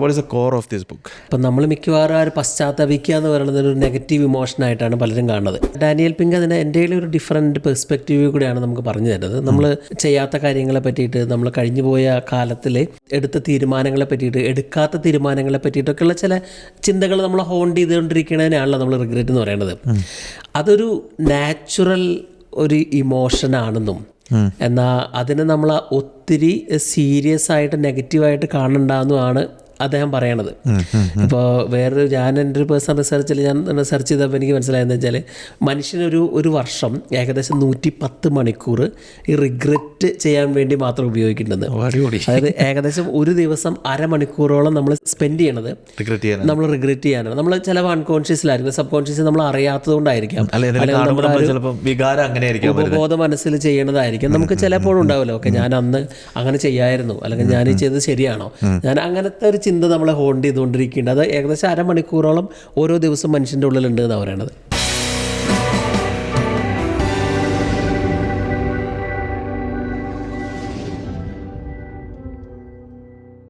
What is the core of this book അപ്പം നമ്മൾ മിക്കവാറും ആ ഒരു പശ്ചാത്തപിക്കുക എന്ന് പറയുന്നത് ഒരു നെഗറ്റീവ് ഇമോഷനായിട്ടാണ് പലരും കാണുന്നത്. ഡാനിയൽ പിങ്ക് അതിന് എന്റെ ഒരു ഡിഫറെന്റ് പെർസ്പെക്റ്റീവ് കൂടെയാണ് നമുക്ക് പറഞ്ഞു തരുന്നത്. നമ്മൾ ചെയ്യാത്ത കാര്യങ്ങളെ പറ്റിയിട്ട് നമ്മൾ കഴിഞ്ഞു പോയ കാലത്തിൽ എടുത്ത തീരുമാനങ്ങളെ പറ്റിയിട്ട് എടുക്കാത്ത തീരുമാനങ്ങളെ പറ്റിയിട്ടൊക്കെയുള്ള ചില ചിന്തകൾ നമ്മൾ ഹോണ്ട് ചെയ്തുകൊണ്ടിരിക്കുന്നതിനാണല്ലോ നമ്മൾ റിഗ്രറ്റ് എന്ന് പറയുന്നത്. അതൊരു നാച്ചുറൽ ഒരു ഇമോഷനാണെന്നും എന്നാൽ അതിനെ നമ്മൾ ഒത്തിരി സീരിയസ് ആയിട്ട് നെഗറ്റീവായിട്ട് കാണണ്ടെന്നുമാണ് അദ്ദേഹം പറയണത്. ഇപ്പോൾ വേറൊരു ഞാൻ എന്റെ ഒരു പേഴ്സണൽ റിസർച്ചിൽ ഞാൻ റിസർച്ച് ചെയ്തപ്പോൾ എനിക്ക് മനസ്സിലായെന്ന് വെച്ചാൽ മനുഷ്യനൊരു ഒരു വർഷം ഏകദേശം നൂറ്റി പത്ത് മണിക്കൂർ ഈ റിഗ്രറ്റ് ചെയ്യാൻ വേണ്ടി മാത്രം ഉപയോഗിക്കേണ്ടത് അതായത് ഏകദേശം ഒരു ദിവസം അരമണിക്കൂറോളം നമ്മൾ സ്പെൻഡ് ചെയ്യണത് നമ്മൾ റിഗ്രറ്റ് ചെയ്യാനാണ്. നമ്മൾ ചില അൺകോൺഷ്യസിലായിരിക്കും സബ് കോൺഷ്യസ് നമ്മൾ അറിയാത്തത് കൊണ്ടായിരിക്കാം ബോധ ഉപബോധ മനസ്സിൽ ചെയ്യണതായിരിക്കും നമുക്ക് ചിലപ്പോഴും ഉണ്ടാവില്ല. ഓക്കെ ഞാൻ അന്ന് അങ്ങനെ ചെയ്യായിരുന്നു. അല്ലെങ്കിൽ ഞാൻ ചെയ്തത് ശരിയാണോ? ഞാൻ അങ്ങനത്തെ ഒരു ചിന്ത നമ്മളെ ഹോൾഡ് ചെയ്തുകൊണ്ടിരിക്കുന്നുണ്ട്. അത് ഏകദേശം അരമണിക്കൂറോളം ഓരോ ദിവസം മനുഷ്യന്റെ ഉള്ളിലുണ്ട് എന്നാണ് പറയണത്.